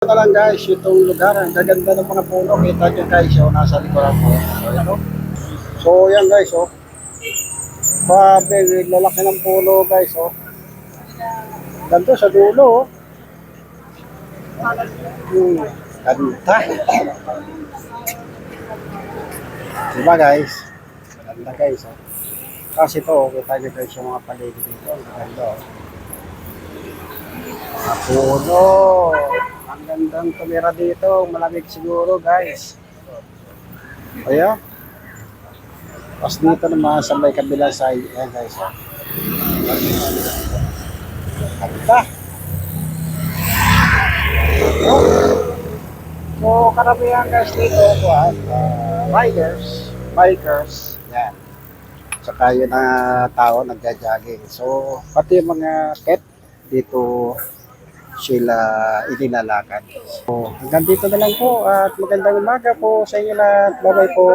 Ito lang guys, itong lugar, ang gaganda ng mga puno. Kita nyo guys, oh, nasa likuran ko. So, ito. So, yan guys, oh. Grabe, lalaki ng puno guys, oh. Ganito sa dulo, oh. Hmm, ganda. Diba guys? Ganda guys, oh. Kasi ito, oh, kita nyo guys yung mga paligid dito. Ang ganda, oh. Puno. Ang gandang tumira dito. Malamig siguro, guys. Kaya, tapos dito naman sa may kabila side. Ayan, guys. Ganda. So, karamihan guys dito, kuhan, uh, riders, bikers, yan. Saka yun na tao nagja-jogging. So, pati mga pet dito sila inilalakad. So, hanggang dito na lang po at magandang umaga po sa inyo lahat. Bye-bye po.